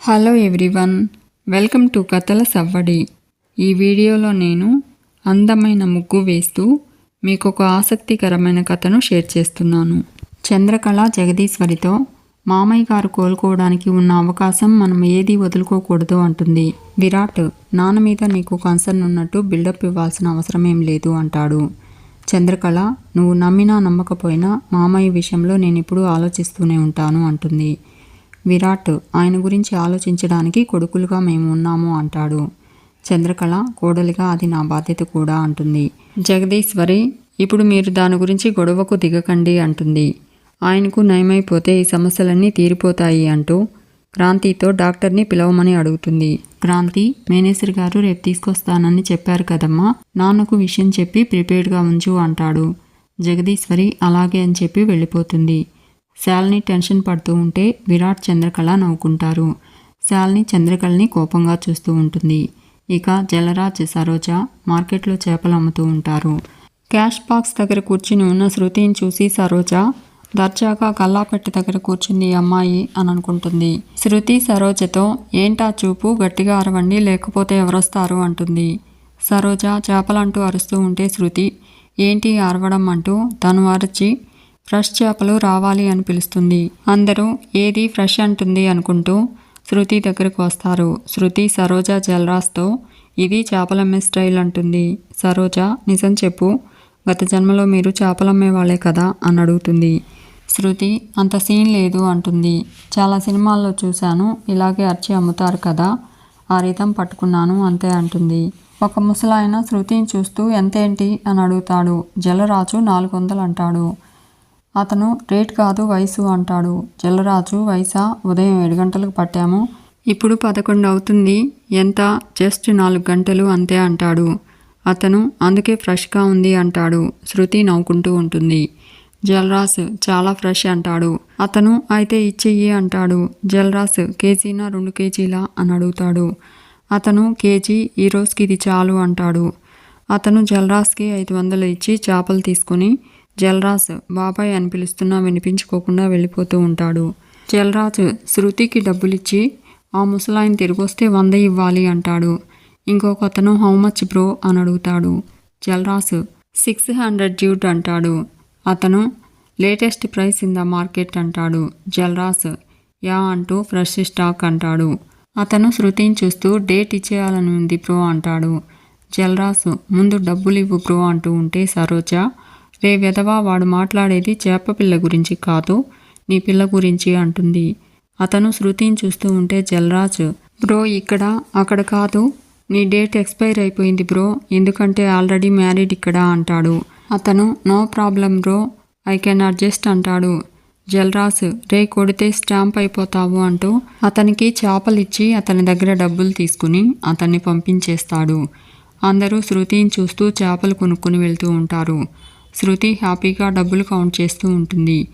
Hello everyone welcome to కథల సవ్వడి ఈ వీడియోలో నేను అందమైన ముగ్గు వేస్తూ మీకు ఒక ఆసక్తికరమైన కథను షేర్ చేస్తున్నాను. చంద్రకళ జగదీశ్వరితో మామయ్య గారు కోలుకోవడానికి ఉన్న అవకాశం మనం ఏది వదులుకోకూడదు అంటుంది. విరాట్ నాన్న మీద నీకు కన్సర్న్ ఉన్నట్టు బిల్డప్ ఇవ్వాల్సిన అవసరం ఏం లేదు అంటాడు. చంద్రకళ నువ్వు నమ్మినా నమ్మకపోయినా మామయ్య విషయంలో నేను ఎప్పుడూ ఆలోచిస్తూనే ఉంటాను అంటుంది. విరాట్ ఆయన గురించి ఆలోచించడానికి కొడుకులుగా మేము ఉన్నాము అంటాడు. చంద్రకళ కోడలిగా అది నా బాధ్యత కూడా అంటుంది. జగదీశ్వరి ఇప్పుడు మీరు దాని గురించి గొడవకు దిగకండి అంటుంది. ఆయనకు నయమైపోతే ఈ సమస్యలన్నీ తీరిపోతాయి అంటూ క్రాంతితో డాక్టర్ని పిలవమని అడుగుతుంది. క్రాంతి మేనేజర్ గారు రేపు తీసుకొస్తానని చెప్పారు కదమ్మా నాన్నకు విషయం చెప్పి ప్రిపేర్డ్గా ఉంచు అంటాడు. జగదీశ్వరి అలాగే అని చెప్పి వెళ్ళిపోతుంది. శాలిని టెన్షన్ పడుతూ ఉంటే విరాట్ చంద్రకళ నవ్వుకుంటారు. శాలిని చంద్రకళని కోపంగా చూస్తూ ఉంటుంది. ఇక జలరాజ్ సరోజ మార్కెట్లో చేపలు అమ్ముతూ ఉంటారు. క్యాష్ బాక్స్ దగ్గర కూర్చుని ఉన్న శృతిని చూసి సరోజ దర్జాగా కల్లాపెట్టి దగ్గర కూర్చుంది ఈ అమ్మాయి అని అనుకుంటుంది. శృతి సరోజతో ఏంటా చూపు గట్టిగా అరవండి లేకపోతే ఎవరొస్తారు అంటుంది. సరోజ చేపలంటూ అరుస్తూ ఉంటే శృతి ఏంటి అరవడం అంటూ తను అరచి ఫ్రెష్ చేపలు రావాలి అని పిలుస్తుంది. అందరూ ఏది ఫ్రెష్ అంటుంది అనుకుంటూ శృతి దగ్గరకు వస్తారు. శృతి సరోజ జల్రాస్తో ఇది చేపలమ్మే స్టైల్ అంటుంది. సరోజ నిజం చెప్పు గత జన్మలో మీరు చేపలమ్మే వాళ్ళే కదా అని అడుగుతుంది. శృతి అంత సీన్ లేదు అంటుంది. చాలా సినిమాల్లో చూశాను ఇలాగే అర్చి అమ్ముతారు కదా ఆ రీతం పట్టుకున్నాను అంతే అంటుంది. ఒక ముసలాయన శృతిని చూస్తూ ఎంతేంటి? అని అడుగుతాడు. జలరాజు నాలుగు వందలు అంటాడు. అతను రేట్ కాదు వయసు అంటాడు. జలరాజు వయసా? ఉదయం ఏడు గంటలకు పట్టాము. ఇప్పుడు పదకొండు అవుతుంది. ఎంత? జస్ట్ నాలుగు గంటలు అంతే అంటాడు. అతను అందుకే ఫ్రెష్గా ఉంది అంటాడు. శృతి నవ్వుకుంటూ ఉంటుంది. జల్రాస్ చాలా ఫ్రెష్ అంటాడు. అతను అయితే ఇచ్చెయ్యి అంటాడు. జల్రాస్ కేజీనా రెండు కేజీలా? అని అడుగుతాడు. అతను కేజీ ఈ రోజుకి ఇది చాలు అంటాడు. అతను జల్రాస్కి ఐదు వందలు ఇచ్చి చేపలు తీసుకుని జల్రాజ్ బాబాయ్ అని పిలుస్తున్నా వినిపించుకోకుండా వెళ్ళిపోతూ ఉంటాడు. జల్రాజ్ శృతికి డబ్బులిచ్చి ఆ ముసలాయన తిరిగొస్తే వంద ఇవ్వాలి అంటాడు. ఇంకొక అతను హౌ మచ్ బ్రో అని అడుగుతాడు. జల్రాజ్ సిక్స్ హండ్రెడ్ డ్యూట్ అంటాడు. అతను latest price in the market అంటాడు. జలరాజ్ యా అంటూ ఫ్రెష్ స్టాక్ అంటాడు. అతను శృతిని చూస్తూ డేట్ ఇచ్చేయాలని ఉంది బ్రో అంటాడు. జల్రాస్ ముందు డబ్బులు ఇవ్వు బ్రో అంటూ ఉంటే సరోజ రే వెధవా వాడు మాట్లాడేది చేప పిల్ల గురించి కాదు నీ పిల్ల గురించి అంటుంది. అతను శృతిని చూస్తూ ఉంటే జలరాజ్ బ్రో ఇక్కడ అక్కడ కాదు. నీ డేట్ ఎక్స్పైర్ అయిపోయింది బ్రో ఎందుకంటే ఆల్రెడీ మ్యారీడ్ ఇక్కడ అంటాడు. అతను no problem bro I can adjust అంటాడు. జల్రాస్ రే కొడితే స్టాంప్ అయిపోతావు అంటూ అతనికి చేపలిచ్చి అతని దగ్గర డబ్బులు తీసుకుని అతన్ని పంపించేస్తాడు. అందరూ శృతిని చూస్తూ చేపలు కొనుక్కుని వెళ్తూ ఉంటారు. శృతి హ్యాపీగా డబ్బులు కౌంట్ చేస్తూ ఉంటుంది.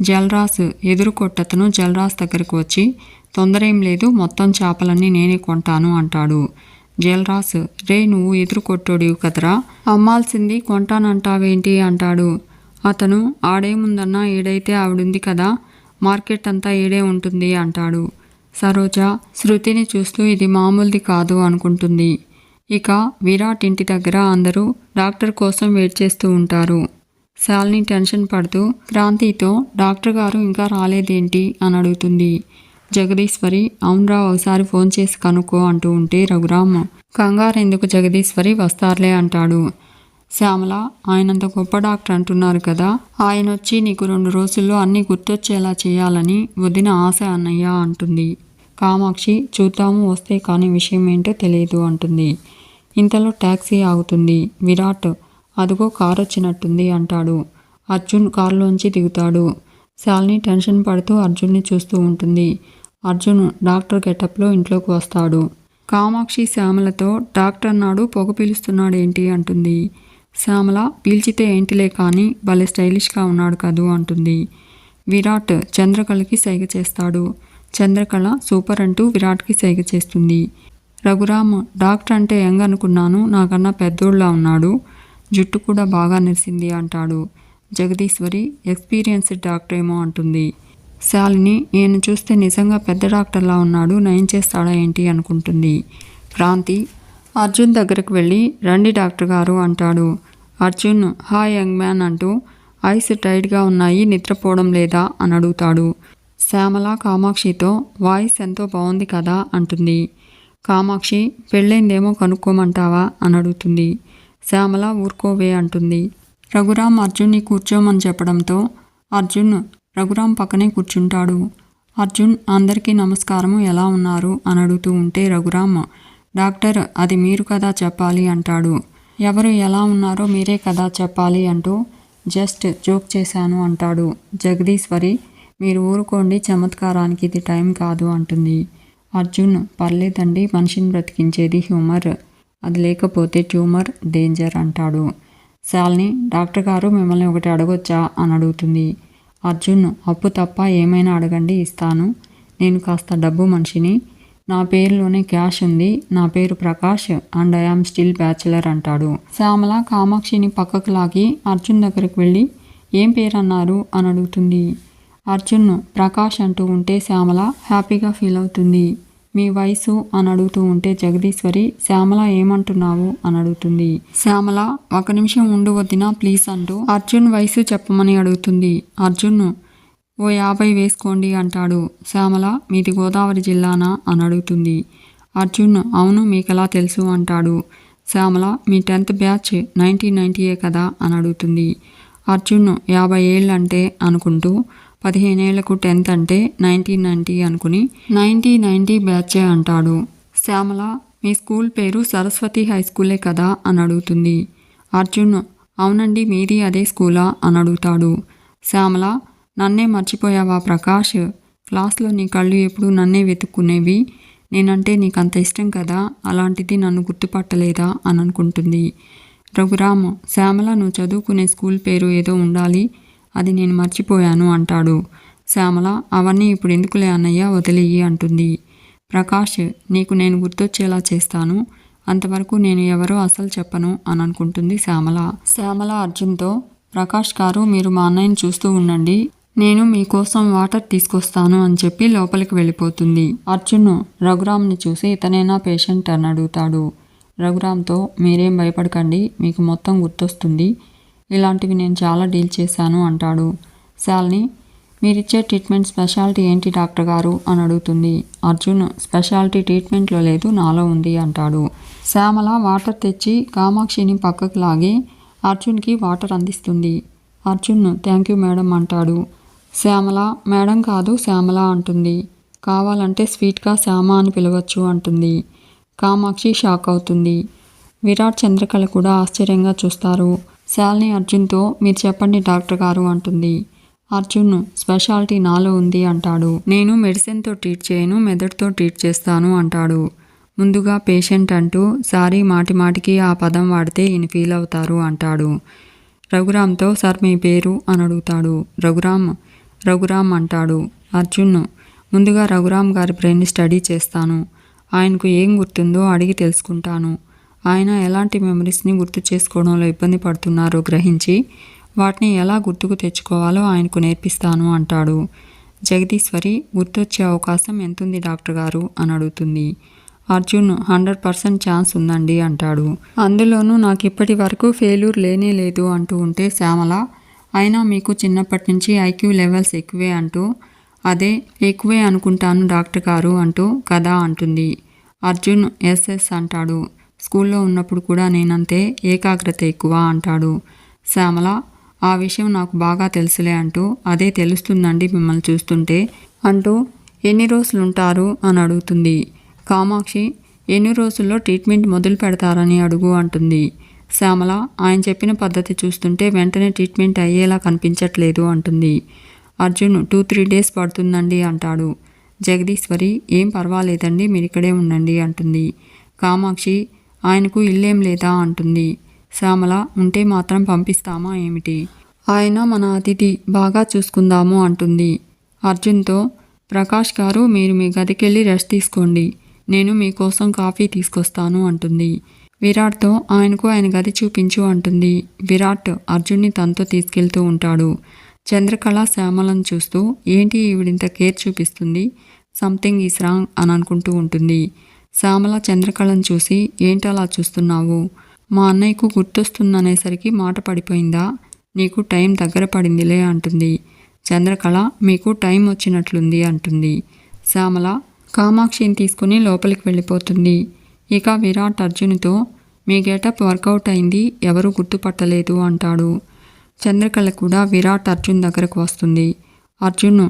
జల్రాస్ ఎదురు కొట్టతను జల్రాస్ దగ్గరకు వచ్చి తొందర ఏం లేదు మొత్తం చేపలన్నీ నేనే కొంటాను అంటాడు. జల్రాస్ రే నువ్వు ఎదురు కొట్టోడివి కదరా అమ్మాల్సింది కొంటానంటావేంటి అంటాడు. అతను ఆడేముందన్నా ఏడైతే ఆవిడుంది కదా మార్కెట్ అంతా ఏడే ఉంటుంది అంటాడు. సరోజ శృతిని చూస్తూ ఇది మామూలుది కాదు అనుకుంటుంది. ఇక విరాట్ ఇంటి దగ్గర అందరూ డాక్టర్ కోసం వెయిట్ చేస్తూ ఉంటారు. శాలిని టెన్షన్ పడుతూ క్రాంతితో డాక్టర్ గారు ఇంకా రాలేదేంటి అని అడుగుతుంది. జగదీశ్వరి అవునరా ఒకసారి ఫోన్ చేసి కనుక్కో అంటూ ఉంటే రఘురామ్ కంగారు ఎందుకు జగదీశ్వరి వస్తారులే అంటాడు. శ్యామల ఆయనంత గొప్ప డాక్టర్ అంటున్నారు కదా ఆయన వచ్చి నీకు రెండు రోజుల్లో అన్నీ గుర్తొచ్చేలా చేయాలని వదిన ఆశ అన్నయ్య అంటుంది. కామాక్షి చూద్దాము వస్తే కానీ విషయం ఏంటో తెలియదు అంటుంది. ఇంతలో ట్యాక్సీ ఆగుతుంది. విరాట్ అదిగో కారు వచ్చినట్టుంది అంటాడు. అర్జున్ కారులోంచి దిగుతాడు. శాలిని టెన్షన్ పడుతూ అర్జున్ని చూస్తూ ఉంటుంది. అర్జున్ డాక్టర్ గెటప్లో ఇంట్లోకి వస్తాడు. కామాక్షి శ్యామలతో డాక్టర్ నాడు పొగ పీలుస్తున్నాడు ఏంటి అంటుంది. శ్యామల పీల్చితే ఏంటిలే కానీ భలే స్టైలిష్గా ఉన్నాడు కదూ అంటుంది. విరాట్ చంద్రకళకి సైగ చేస్తాడు. చంద్రకళ సూపర్ అంటూ విరాట్కి సైగ చేస్తుంది. రఘురామ్ డాక్టర్ అంటే యంగ్ అనుకున్నాను నాకన్నా పెద్దోళ్ళ ఉన్నాడు జుట్టు కూడా బాగా నెరిసింది అంటాడు. జగదీశ్వరి ఎక్స్పీరియన్స్డ్ డాక్టర్ ఏమో అంటుంది. శాలిని నేను చూస్తే నిజంగా పెద్ద డాక్టర్లా ఉన్నాడు నయం చేస్తాడా ఏంటి అనుకుంటుంది. క్రాంతి అర్జున్ దగ్గరకు వెళ్ళి రండి డాక్టర్ గారు అంటాడు. అర్జున్ హాయ్ యంగ్ మ్యాన్ అంటూ ఐస్ టైట్గా ఉన్నాయి నిద్రపోవడం లేదా అని అడుగుతాడు. శ్యామల కామాక్షితో వాయిస్ ఎంతో బాగుంది కదా అంటుంది. కామాక్షి పెళ్ళైందేమో కనుక్కోమంటావా? అని అడుగుతుంది. శ్యామల ఊరుకోవే అంటుంది. రఘురామ్ అర్జున్ని కూర్చోమని చెప్పడంతో అర్జున్ రఘురామ్ పక్కనే కూర్చుంటాడు. అర్జున్ అందరికీ నమస్కారము ఎలా ఉన్నారు? అని అడుగుతూ ఉంటే రఘురామ్ డాక్టర్ అది మీరు కదా చెప్పాలి అంటాడు. ఎవరు ఎలా ఉన్నారో మీరే కదా చెప్పాలి అంటూ జస్ట్ జోక్ చేశాను అంటాడు. జగదీశ్వరి మీరు ఊరుకోండి చమత్కారానికి ఇది టైం కాదు అంటుంది. అర్జున్ పర్లేదండి మనిషిని బ్రతికించేది హ్యూమర్. అది లేకపోతే ట్యూమర్ డేంజర్ అంటాడు. శాలిని డాక్టర్ గారు మిమ్మల్ని ఒకటి అడగొచ్చా? అని అడుగుతుంది. అర్జున్ అప్పు తప్ప ఏమైనా అడగండి ఇస్తాను. నేను కాస్త డబ్బు మనిషిని. నా పేరులోనే క్యాష్ ఉంది. నా పేరు Prakash and I am still bachelor అంటాడు. శ్యామల కామాక్షిని పక్కకు లాగి అర్జున్ దగ్గరికి వెళ్ళి ఏం పేరు అన్నారు? అని అడుగుతుంది. అర్జున్ ప్రకాష్ అంటూ ఉంటే శ్యామల హ్యాపీగా ఫీల్ అవుతుంది. మీ వయసు అని అడుగుతూ ఉంటే జగదీశ్వరి శ్యామల ఏమంటున్నావు? అని అడుగుతుంది. శ్యామల ఒక నిమిషం ఉండు వద్దినా ప్లీజ్ అంటూ అర్జున్ వయసు చెప్పమని అడుగుతుంది. అర్జున్ ఓ యాభై వేసుకోండి అంటాడు. శ్యామల మీది గోదావరి జిల్లానా? అని అడుగుతుంది. అర్జున్ అవును మీకెలా తెలుసు? అంటాడు. శ్యామల మీ టెన్త్ బ్యాచ్ నైన్టీన్ నైంటీయే కదా? అని అడుగుతుంది. అర్జున్ యాభై ఏళ్ళు అంటే అనుకుంటూ పదిహేనేళ్ళకు టెన్త్ అంటే నైన్టీన్ నైంటీ అనుకుని నైన్టీ నైంటీ బ్యాచే అంటాడు. శ్యామల మీ స్కూల్ పేరు సరస్వతి హై స్కూలే కదా అని అడుగుతుంది. అర్జున్ అవునండి మీది అదే స్కూలా అని అడుగుతాడు. శ్యామల నన్నే మర్చిపోయావా ప్రకాష్? క్లాస్లో నీ కళ్ళు ఎప్పుడు నన్నే వెతుక్కునేవి. నేనంటే నీకు అంత ఇష్టం కదా? అలాంటిది నన్ను గుర్తుపట్టలేదా అని అనుకుంటుంది. రఘురామ్ శ్యామల నువ్వు చదువుకునే స్కూల్ పేరు ఏదో ఉండాలి. అది నేను మర్చిపోయాను అంటాడు. శ్యామల అవన్నీ ఇప్పుడు ఎందుకులే అన్నయ్య వదిలేయి అంటుంది. ప్రకాష్ నీకు నేను గుర్తొచ్చేలా చేస్తాను. అంతవరకు నేను ఎవరో అసలు చెప్పను అని అనుకుంటుంది శ్యామల. శ్యామల అర్జున్తో ప్రకాష్ గారు మీరు మా అన్నయ్యని చూస్తూ ఉండండి. నేను మీకోసం వాటర్ తీసుకొస్తాను అని చెప్పి లోపలికి వెళ్ళిపోతుంది. అర్జున్ రఘురామ్ని చూసి ఇతనైనా పేషెంట్ అని అడుగుతాడు. రఘురామ్తో మీరేం భయపడకండి మీకు మొత్తం గుర్తొస్తుంది. ఇలాంటివి నేను చాలా డీల్ చేశాను అంటాడు. శాలిని మీరిచ్చే ట్రీట్మెంట్ స్పెషాలిటీ ఏంటి డాక్టర్ గారు? అని అడుగుతుంది. అర్జున్ స్పెషాలిటీ ట్రీట్మెంట్లో లేదు నాలో ఉంది అంటాడు. శ్యామల వాటర్ తెచ్చి కామాక్షిని పక్కకు లాగి అర్జున్కి వాటర్ అందిస్తుంది. అర్జున్ థ్యాంక్ యూ మేడం అంటాడు. శ్యామల మేడం కాదు శ్యామల అంటుంది. కావాలంటే స్వీట్గా శ్యామ అని పిలవచ్చు అంటుంది. కామాక్షి షాక్ అవుతుంది. విరాట్ చంద్రకళ కూడా ఆశ్చర్యంగా చూస్తారు. శాలిని అర్జున్తో మీరు చెప్పండి డాక్టర్ గారు అంటుంది. అర్జున్ స్పెషాలిటీ నాలో ఉంది అంటాడు. నేను మెడిసిన్తో ట్రీట్ చేయను మెదడుతో ట్రీట్ చేస్తాను అంటాడు. ముందుగా పేషెంట్ అంటూ సారీ మాటి మాటికి ఆ పదం వాడితే ఈయన ఫీల్ అవుతారు అంటాడు. రఘురామ్తో సార్ మీ పేరు అని అడుగుతాడు. రఘురామ్ రఘురామ్ అంటాడు. అర్జున్ ముందుగా రఘురామ్ గారి బ్రెయిన్ స్టడీ చేస్తాను. ఆయనకు ఏం గుర్తుందో అడిగి తెలుసుకుంటాను. ఆయన ఎలాంటి మెమరీస్ని గుర్తు చేసుకోవడంలో ఇబ్బంది పడుతున్నారో గ్రహించి వాటిని ఎలా గుర్తుకు తెచ్చుకోవాలో ఆయనకు నేర్పిస్తాను అంటాడు. జగదీశ్వరి గుర్తొచ్చే అవకాశం ఎంతుంది డాక్టర్ గారు? అని అడుగుతుంది. అర్జున్ హండ్రెడ్ పర్సెంట్ ఛాన్స్ ఉందండి అంటాడు. అందులోనూ నాకు ఇప్పటి వరకు ఫెయిల్యూర్ లేనే లేదు అంటూ ఉంటే శ్యామల అయినా మీకు చిన్నప్పటి నుంచి ఐక్యూ లెవెల్స్ ఎక్కువే అంటూ అదే ఎక్కువే అనుకుంటాను డాక్టర్ గారు అంటూ కదా అంటుంది. అర్జున్ ఎస్ఎస్ అంటాడు. స్కూల్లో ఉన్నప్పుడు కూడా నేనంతే ఏకాగ్రత ఎక్కువ అంటాడు. శ్యామల ఆ విషయం నాకు బాగా తెలుసులే అంటూ అదే తెలుస్తుందండి మిమ్మల్ని చూస్తుంటే. అంటూ ఎన్ని రోజులు ఉంటారు అని అడుగుతుంది. కామాక్షి ఎన్ని రోజుల్లో ట్రీట్మెంట్ మొదలు పెడతారని అడుగు అంటుంది. శ్యామల ఆయన చెప్పిన పద్ధతి చూస్తుంటే వెంటనే ట్రీట్మెంట్ అయ్యేలా కనిపించట్లేదు అంటుంది. అర్జున్ టూ త్రీ డేస్ పడుతుందండి అంటాడు. జగదీశ్వరి ఏం పర్వాలేదండి మీరు ఇక్కడే ఉండండి అంటుంది. కామాక్షి ఆయనకు ఇల్లేం లేదా అంటుంది. శ్యామల ఉంటే మాత్రం పంపిస్తామా ఏమిటి? ఆయన మన అతిథి బాగా చూసుకుందాము అంటుంది. అర్జున్తో ప్రకాష్ గారు మీరు మీ గదికెళ్ళి రెస్ట్ తీసుకోండి. నేను మీకోసం కాఫీ తీసుకొస్తాను అంటుంది. విరాట్తో ఆయనకు ఆయన గది చూపించు అంటుంది. విరాట్ అర్జున్ని తనతో తీసుకెళ్తూ ఉంటాడు. చంద్రకళ శ్యామలను చూస్తూ ఏంటి ఈవిడింత కేర్ చూపిస్తుంది? సంథింగ్ ఈస్ రాంగ్ అని అనుకుంటూ ఉంటుంది. శ్యామల చంద్రకళను చూసి ఏంటలా అలా చూస్తున్నావు? మా అన్నయ్యకు గుర్తొస్తుందనేసరికి మాట పడిపోయిందా? నీకు టైం దగ్గర పడిందిలే అంటుంది. చంద్రకళ మీకు టైం వచ్చినట్లుంది అంటుంది. శ్యామల కామాక్షిని తీసుకుని లోపలికి వెళ్ళిపోతుంది. ఇక విరాట్ అర్జున్తో మీ గెటప్ వర్కౌట్ అయింది ఎవరూ గుర్తుపట్టలేదు అంటాడు. చంద్రకళ కూడా విరాట్ అర్జున్ దగ్గరకు వస్తుంది. అర్జున్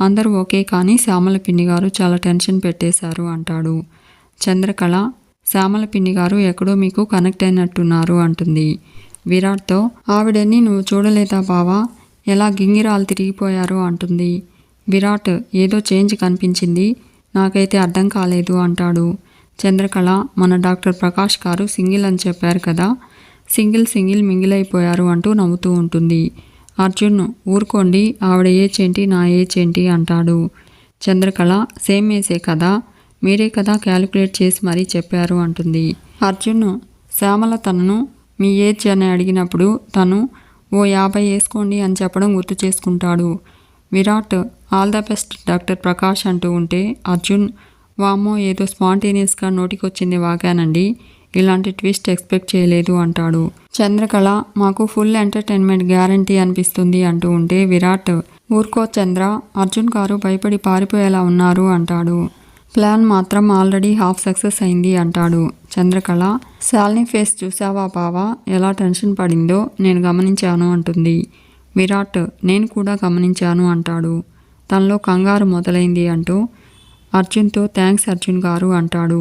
అందరూ ఓకే కానీ శ్యామల పిన్ని గారు చాలా టెన్షన్ పెట్టేశారు అంటాడు. చంద్రకళ శ్యామలపిన్ని గారు ఎక్కడో మీకు కనెక్ట్ అయినట్టున్నారు అంటుంది. విరాట్తో ఆవిడని నువ్వు చూడలేదా బావా? ఎలా గింగిరాలు తిరిగిపోయారో? అంటుంది. విరాట్ ఏదో చేంజ్ కనిపించింది. నాకైతే అర్థం కాలేదు అంటాడు. చంద్రకళ మన డాక్టర్ ప్రకాష్ గారు సింగిల్ అని చెప్పారు కదా? సింగిల్ సింగిల్ మింగిల్ అయిపోయారు అంటూ నవ్వుతూ ఉంటుంది. అర్జున్ ఊరుకోండి ఆవిడ ఏచేంటి నా ఏచేంటి అంటాడు. చంద్రకళ సేమ్ వేసే కదా? మీరే కదా క్యాలిక్యులేట్ చేసి మరీ చెప్పారు అంటుంది. అర్జున్ శ్యామల తనను మీ ఏజ్ అని అడిగినప్పుడు తను ఓ యాభై వేసుకోండి అని చెప్పడం గుర్తు చేసుకుంటాడు. Virat all the best doctor Prakash అంటూ ఉంటే అర్జున్ వామ్మో ఏదో స్పాంటేనియస్గా నోటికొచ్చింది వాగానండి. ఇలాంటి ట్విస్ట్ ఎక్స్పెక్ట్ చేయలేదు అంటాడు. చంద్రకళ మాకు ఫుల్ ఎంటర్టైన్మెంట్ గ్యారంటీ అనిపిస్తుంది అంటూ ఉంటే విరాట్ ఊర్కో చంద్ర అర్జున్ గారు భయపడి పారిపోయేలా ఉన్నారు అంటాడు. ప్లాన్ మాత్రం ఆల్రెడీ హాఫ్ సక్సెస్ అయింది అంటాడు చంద్రకళ. శాలిని ఫేస్ చూసావా బావా? ఎలా టెన్షన్ పడిందో నేను గమనించాను అంటుంది. విరాట్ నేను కూడా గమనించాను అంటాడు. తనలో కంగారు మొదలైంది అంటూ అర్జున్తో థ్యాంక్స్ అర్జున్ గారు అంటాడు.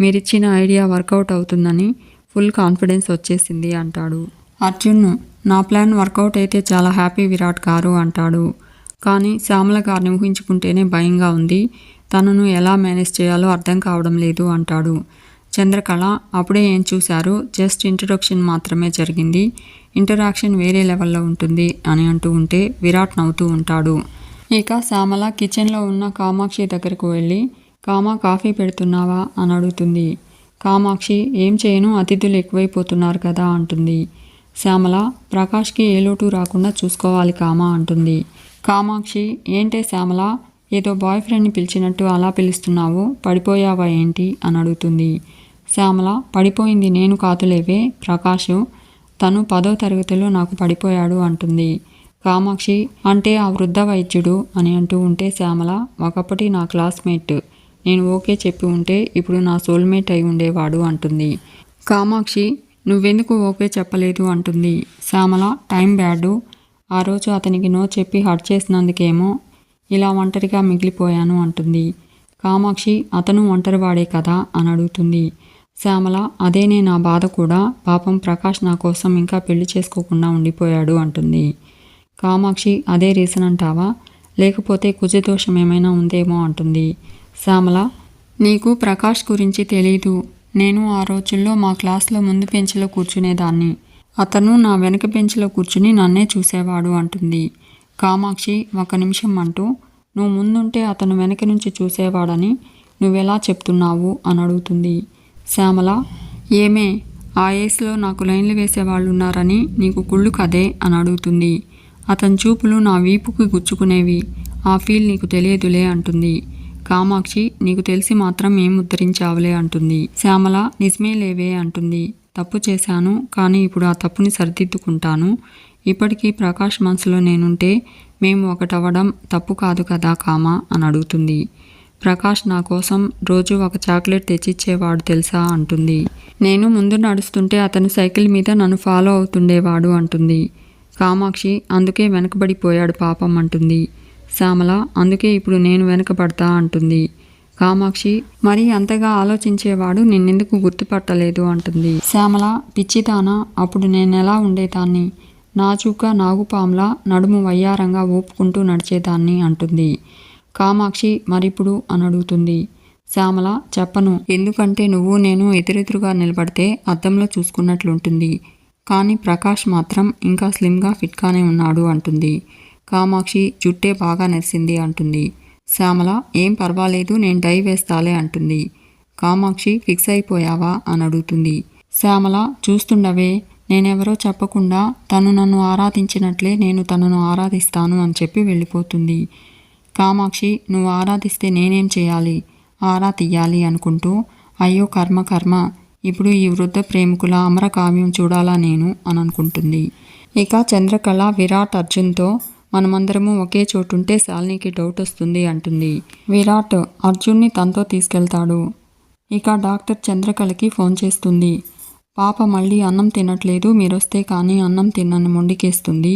మీరిచ్చిన ఐడియా వర్కౌట్ అవుతుందని ఫుల్ కాన్ఫిడెన్స్ వచ్చేసింది అంటాడు. అర్జున్ నా ప్లాన్ వర్కౌట్ అయితే చాలా హ్యాపీ విరాట్ గారు అంటాడు. కానీ శ్యామల గారిని ఊహించుకుంటేనే భయంగా ఉంది. తనను ఎలా మేనేజ్ చేయాలో అర్థం కావడం లేదు అంటాడు. చంద్రకళ అప్పుడే ఏం చూశారు? జస్ట్ ఇంట్రడక్షన్ మాత్రమే జరిగింది. ఇంటరాక్షన్ వేరే లెవెల్లో ఉంటుంది అని అంటూ ఉంటే విరాట్ నవ్వుతూ ఉంటాడు. ఇక శ్యామల కిచెన్లో ఉన్న కామాక్షి దగ్గరకు వెళ్ళి కామా కాఫీ పెడుతున్నావా? అని అడుగుతుంది. కామాక్షి ఏం చేయను? అతిథులు ఎక్కువైపోతున్నారు కదా అంటుంది. శ్యామల ప్రకాష్కి ఏ లోటు రాకుండా చూసుకోవాలి కామా అంటుంది. కామాక్షి ఏంటే శ్యామల? ఏదో బాయ్ ఫ్రెండ్ని పిలిచినట్టు అలా పిలుస్తున్నావు? పడిపోయావా ఏంటి? అని అడుగుతుంది. శ్యామల పడిపోయింది నేను కాతులేవే ప్రకాష్ తను పదో తరగతిలో నాకు పడిపోయాడు అంటుంది. కామాక్షి అంటే ఆ వృద్ధ వైద్యుడు అని అంటూ ఉంటే శ్యామల ఒకప్పటి నా క్లాస్మేట్. నేను ఓకే చెప్పి ఉంటే ఇప్పుడు నా సోల్మేట్ అయి ఉండేవాడు అంటుంది. కామాక్షి నువ్వెందుకు ఓకే చెప్పలేదు అంటుంది. Shyamala time bad. ఆ రోజు అతనికి నో చెప్పి హర్ట్ చేసినందుకేమో ఇలా ఒంటరిగా మిగిలిపోయాను అంటుంది. కామాక్షి అతను ఒంటరివాడే కదా అని అడుగుతుంది. శ్యామల అదేనే నా బాధ కూడా. పాపం ప్రకాష్ నా కోసం ఇంకా పెళ్ళి చేసుకోకుండా ఉండిపోయాడు అంటుంది. కామాక్షి అదే రీజన్ అంటావా? లేకపోతే కుజదోషం ఏమైనా ఉందేమో అంటుంది. శ్యామల నీకు ప్రకాష్ గురించి తెలీదు. నేను ఆ రోజుల్లో మా క్లాస్లో ముందు బెంచ్లో కూర్చునేదాన్ని. అతను నా వెనక బెంచ్లో కూర్చుని నన్నే చూసేవాడు అంటుంది. కామాక్షి ఒక నిమిషం అంటూ నువ్వు ముందుంటే అతను వెనక నుంచి చూసేవాడని నువ్వెలా చెప్తున్నావు? అని అడుగుతుంది. శ్యామల ఏమే ఆ ఏస్లో నాకు లైన్లు వేసేవాళ్ళు ఉన్నారని నీకు కుళ్ళు కదే? అని అడుగుతుంది. అతని చూపులు నా వీపుకి గుచ్చుకునేవి. ఆ ఫీల్ నీకు తెలియదులే అంటుంది. కామాక్షి నీకు తెలిసి మాత్రం ఏం ఉద్ధరించావులే? అంటుంది. శ్యామల నిజమే లేవే అంటుంది. తప్పు చేశాను కానీ ఇప్పుడు ఆ తప్పుని సరిదిద్దుకుంటాను. ఇప్పటికీ ప్రకాష్ మనసులో నేనుంటే మేము ఒకటవ్వడం తప్పు కాదు కదా కామా అని అడుగుతుంది. ప్రకాష్ నా కోసం రోజు ఒక చాక్లెట్ తెచ్చిచ్చేవాడు తెలుసా అంటుంది. నేను ముందు నడుస్తుంటే అతను సైకిల్ మీద నన్ను ఫాలో అవుతుండేవాడు అంటుంది. కామాక్షి అందుకే వెనకబడిపోయాడు పాపం అంటుంది. శ్యామల అందుకే ఇప్పుడు నేను వెనకబడతా అంటుంది. కామాక్షి మరి అంతగా ఆలోచించేవాడు నిన్నెందుకు గుర్తుపట్టలేదు అంటుంది. శ్యామల పిచ్చితానా అప్పుడు నేను ఎలా ఉండేదాన్ని? నాచుక నాగుపాంలా నడుము వయ్యారంగా ఊపుకుంటూ నడిచేదాన్ని అంటుంది. కామాక్షి మరిప్పుడు అని అడుగుతుంది శ్యామల చెప్పను ఎందుకంటే నువ్వు నేను ఎదురెదురుగా నిలబడితే అద్దంలో చూసుకున్నట్లుంటుంది. కానీ ప్రకాష్ మాత్రం ఇంకా స్లిమ్గా ఫిట్గానే ఉన్నాడు అంటుంది. కామాక్షి జుట్టే బాగా నెరిసింది అంటుంది. శ్యామల ఏం పర్వాలేదు నేను డై వేస్తాలే అంటుంది. కామాక్షి ఫిక్స్ అయిపోయావా అని అడుగుతుంది శ్యామల చూస్తుండవే నేనెవరో చెప్పకుండా తను నన్ను ఆరాధించినట్లే నేను తనను ఆరాధిస్తాను అని చెప్పి వెళ్ళిపోతుంది. కామాక్షి నువ్వు ఆరాధిస్తే నేనేం చేయాలి? ఆరా తీయాలి అనుకుంటూ అయ్యో కర్మ కర్మ ఇప్పుడు ఈ వృద్ధ ప్రేమికుల అమర కావ్యం చూడాలా నేను? అని అనుకుంటుంది. ఇక చంద్రకళ విరాట్ అర్జున్తో మనమందరము ఒకే చోటుంటే శాలినికి డౌట్ వస్తుంది అంటుంది. విరాట్ అర్జున్ని తనతో తీసుకెళ్తాడు. ఇక డాక్టర్ చంద్రకళకి ఫోన్ చేస్తుంది. పాప మళ్ళీ అన్నం తినట్లేదు మీరొస్తే కానీ అన్నం తిన్నని మొండికేస్తుంది.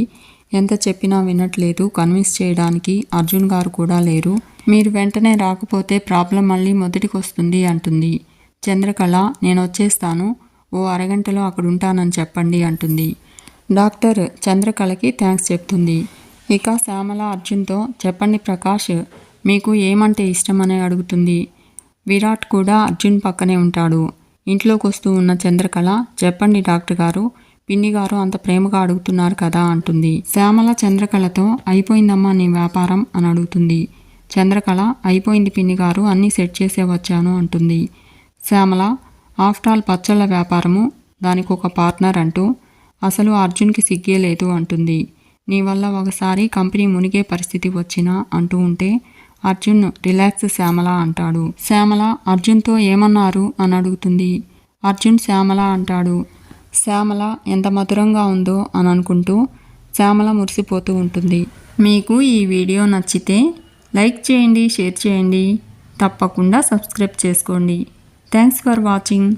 ఎంత చెప్పినా వినట్లేదు కన్విన్స్ చేయడానికి అర్జున్ గారు కూడా లేరు. మీరు వెంటనే రాకపోతే ప్రాబ్లం మళ్ళీ మొదటికి వస్తుంది అంటుంది. చంద్రకళ నేను వచ్చేస్తాను. ఓ అరగంటలో అక్కడ ఉంటానని చెప్పండి అంటుంది. డాక్టర్ చంద్రకళకి థ్యాంక్స్ చెప్తుంది. ఇక శ్యామల అర్జున్తో చెప్పండి ప్రకాష్ మీకు ఏమంటే ఇష్టమని అడుగుతుంది. విరాట్ కూడా అర్జున్ పక్కనే ఉంటాడు. ఇంట్లోకి వస్తూ ఉన్న చంద్రకళ చెప్పండి డాక్టర్ గారు పిన్ని గారు అంత ప్రేమగా అడుగుతున్నారు కదా అంటుంది. శ్యామల చంద్రకళతో అయిపోయిందమ్మా నీ వ్యాపారం అని అడుగుతుంది. చంద్రకళ అయిపోయింది పిన్ని గారు అన్నీ సెట్ చేసే వచ్చాను అంటుంది. శ్యామల ఆఫ్టర్ ఆల్ పచ్చళ్ళ వ్యాపారము దానికి ఒక పార్ట్నర్ అంటూ అసలు అర్జున్కి సిగ్గే లేదు అంటుంది. నీ వల్ల ఒకసారి కంపెనీ మునిగే పరిస్థితి వచ్చినా అంటూ ఉంటే అర్జున్ రిలాక్స్ శ్యామల అంటాడు. శ్యామల అర్జున్తో ఏమన్నారు? అని అడుగుతుంది. అర్జున్ శ్యామల అంటాడు. శ్యామల ఎంత మధురంగా ఉందో అని అనుకుంటూ శ్యామల మురిసిపోతూ ఉంటుంది. మీకు ఈ వీడియో నచ్చితే లైక్ చేయండి షేర్ చేయండి. తప్పకుండా సబ్స్క్రైబ్ చేసుకోండి. Thanks for watching.